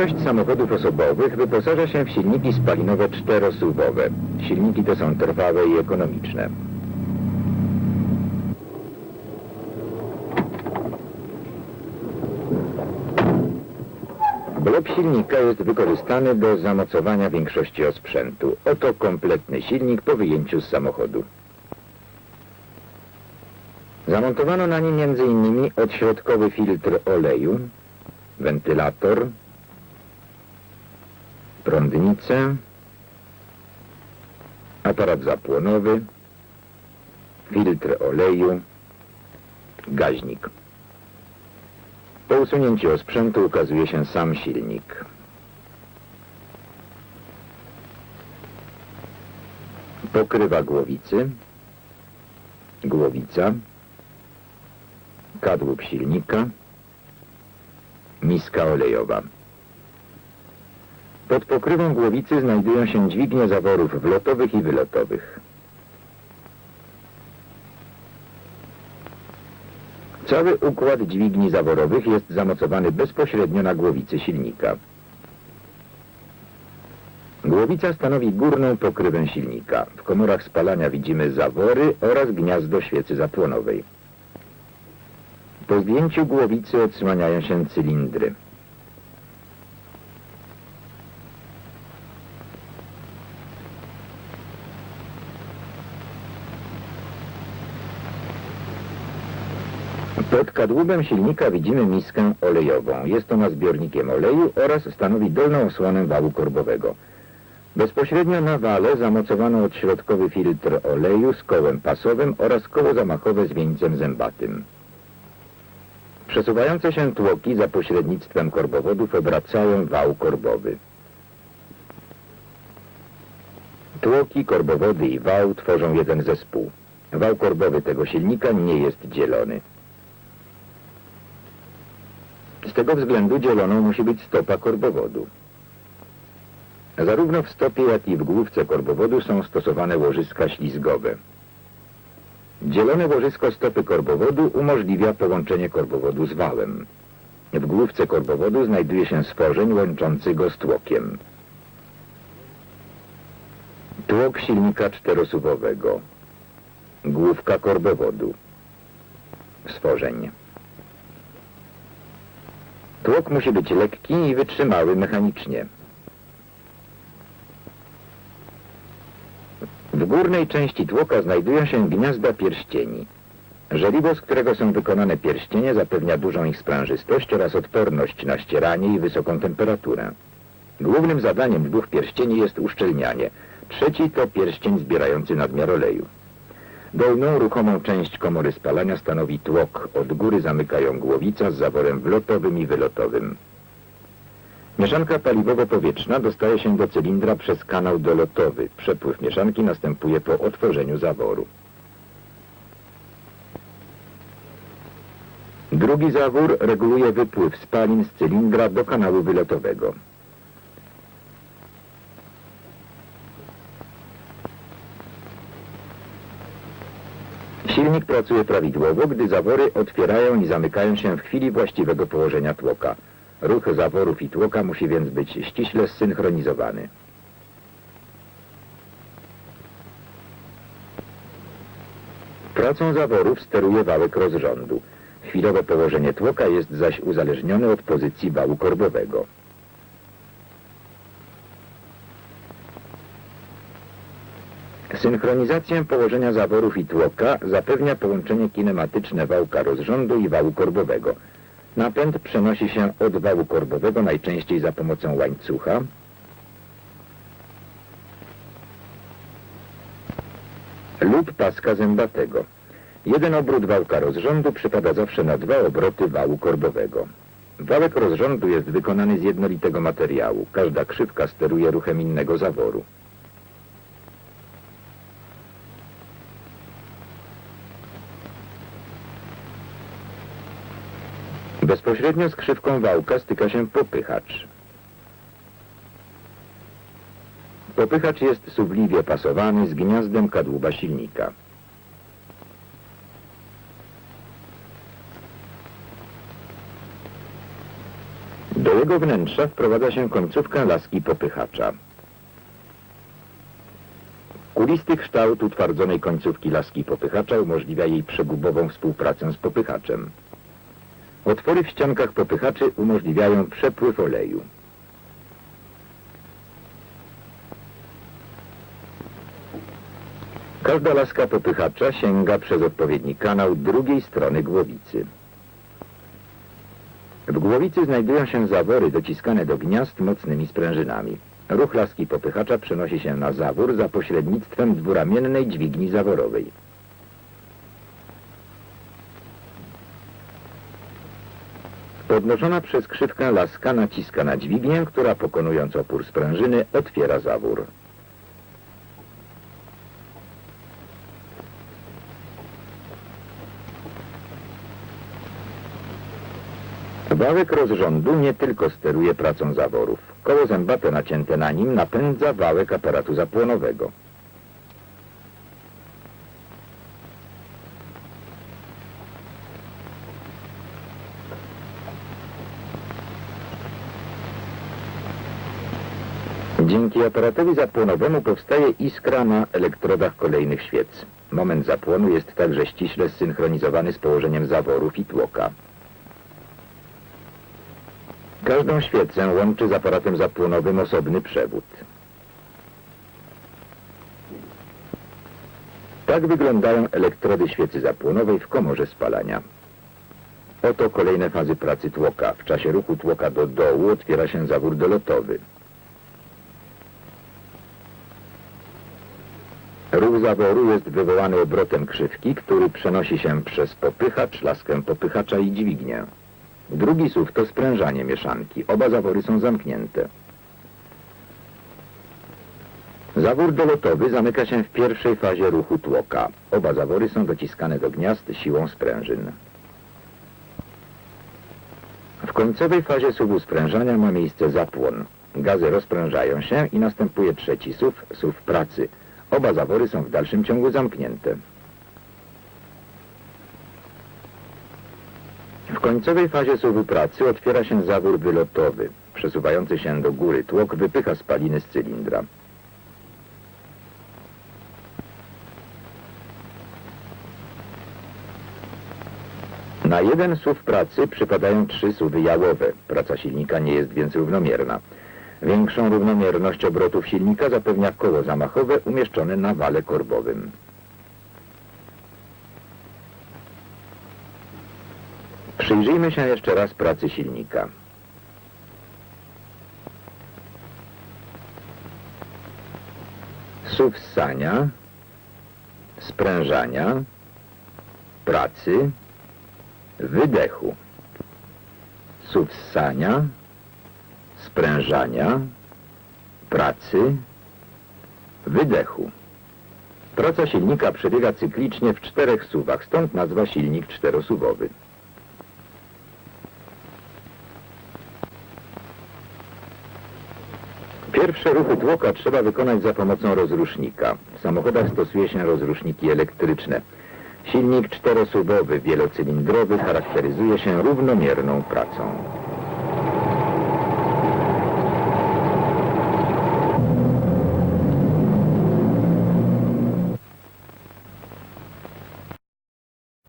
Większość samochodów osobowych wyposaża się w silniki spalinowe czterosuwowe. Silniki te są trwałe i ekonomiczne. Blok silnika jest wykorzystany do zamocowania większości osprzętu. Oto kompletny silnik po wyjęciu z samochodu. Zamontowano na nim m.in. odśrodkowy filtr oleju, wentylator, prądnicę, aparat zapłonowy, filtr oleju, gaźnik. Po usunięciu sprzętu ukazuje się sam silnik. Pokrywa głowicy, głowica, kadłub silnika, miska olejowa. Pod pokrywą głowicy znajdują się dźwignie zaworów wlotowych i wylotowych. Cały układ dźwigni zaworowych jest zamocowany bezpośrednio na głowicy silnika. Głowica stanowi górną pokrywę silnika. W komorach spalania widzimy zawory oraz gniazdo świecy zapłonowej. Po zdjęciu głowicy odsłaniają się cylindry. Pod kadłubem silnika widzimy miskę olejową. Jest ona zbiornikiem oleju oraz stanowi dolną osłonę wału korbowego. Bezpośrednio na wale zamocowano odśrodkowy filtr oleju z kołem pasowym oraz koło zamachowe z wieńcem zębatym. Przesuwające się tłoki za pośrednictwem korbowodów obracają wał korbowy. Tłoki, korbowody i wał tworzą jeden zespół. Wał korbowy tego silnika nie jest dzielony. Z tego względu dzieloną musi być stopa korbowodu. Zarówno w stopie, jak i w główce korbowodu są stosowane łożyska ślizgowe. Dzielone łożysko stopy korbowodu umożliwia połączenie korbowodu z wałem. W główce korbowodu znajduje się stworzeń łączący go z tłokiem. Tłok silnika czterosuwowego. Główka korbowodu. Stworzeń. Tłok musi być lekki i wytrzymały mechanicznie. W górnej części tłoka znajdują się gniazda pierścieni. Żeliwo, z którego są wykonane pierścienie, zapewnia dużą ich sprężystość oraz odporność na ścieranie i wysoką temperaturę. Głównym zadaniem dwóch pierścieni jest uszczelnianie. Trzeci to pierścień zbierający nadmiar oleju. Dolną, ruchomą część komory spalania stanowi tłok. Od góry zamykają głowica z zaworem wlotowym i wylotowym. Mieszanka paliwowo-powietrzna dostaje się do cylindra przez kanał dolotowy. Przepływ mieszanki następuje po otworzeniu zaworu. Drugi zawór reguluje wypływ spalin z cylindra do kanału wylotowego. Silnik pracuje prawidłowo, gdy zawory otwierają i zamykają się w chwili właściwego położenia tłoka. Ruch zaworów i tłoka musi więc być ściśle zsynchronizowany. Pracą zaworów steruje wałek rozrządu. Chwilowe położenie tłoka jest zaś uzależnione od pozycji wału korbowego. Synchronizację położenia zaworów i tłoka zapewnia połączenie kinematyczne wałka rozrządu i wału korbowego. Napęd przenosi się od wału korbowego najczęściej za pomocą łańcucha lub paska zębatego. Jeden obrót wałka rozrządu przypada zawsze na dwa obroty wału korbowego. Wałek rozrządu jest wykonany z jednolitego materiału. Każda krzywka steruje ruchem innego zaworu. Bezpośrednio z krzywką wałka styka się popychacz. Popychacz jest suwliwie pasowany z gniazdem kadłuba silnika. Do jego wnętrza wprowadza się końcówkę laski popychacza. Kulisty kształt utwardzonej końcówki laski popychacza umożliwia jej przegubową współpracę z popychaczem. Otwory w ściankach popychaczy umożliwiają przepływ oleju. Każda laska popychacza sięga przez odpowiedni kanał drugiej strony głowicy. W głowicy znajdują się zawory dociskane do gniazd mocnymi sprężynami. Ruch laski popychacza przenosi się na zawór za pośrednictwem dwuramiennej dźwigni zaworowej. Podnoszona przez krzywkę laska naciska na dźwignię, która pokonując opór sprężyny otwiera zawór. Wałek rozrządu nie tylko steruje pracą zaworów. Koło zębate nacięte na nim napędza wałek aparatu zapłonowego. Dzięki aparatowi zapłonowemu powstaje iskra na elektrodach kolejnych świec. Moment zapłonu jest także ściśle zsynchronizowany z położeniem zaworów i tłoka. Każdą świecę łączy z aparatem zapłonowym osobny przewód. Tak wyglądają elektrody świecy zapłonowej w komorze spalania. Oto kolejne fazy pracy tłoka. W czasie ruchu tłoka do dołu otwiera się zawór dolotowy. Ruch zaworu jest wywołany obrotem krzywki, który przenosi się przez popychacz, laskę popychacza i dźwignię. Drugi SUW to sprężanie mieszanki. Oba zawory są zamknięte. Zawór dolotowy zamyka się w pierwszej fazie ruchu tłoka. Oba zawory są dociskane do gniazd siłą sprężyn. W końcowej fazie suwu sprężania ma miejsce zapłon. Gazy rozprężają się i następuje trzeci SUW, SUW pracy. Oba zawory są w dalszym ciągu zamknięte. W końcowej fazie suwu pracy otwiera się zawór wylotowy. Przesuwający się do góry tłok wypycha spaliny z cylindra. Na jeden suw pracy przypadają trzy suwy jałowe. Praca silnika nie jest więc równomierna. Większą równomierność obrotów silnika zapewnia koło zamachowe umieszczone na wale korbowym. Przyjrzyjmy się jeszcze raz pracy silnika. Suw ssania, sprężania, pracy, wydechu. Suw ssania, sprężania, pracy, wydechu. Praca silnika przebiega cyklicznie w czterech suwach, stąd nazwa silnik czterosuwowy. Pierwsze ruchy tłoka trzeba wykonać za pomocą rozrusznika. W samochodach stosuje się rozruszniki elektryczne. Silnik czterosuwowy, wielocylindrowy charakteryzuje się równomierną pracą.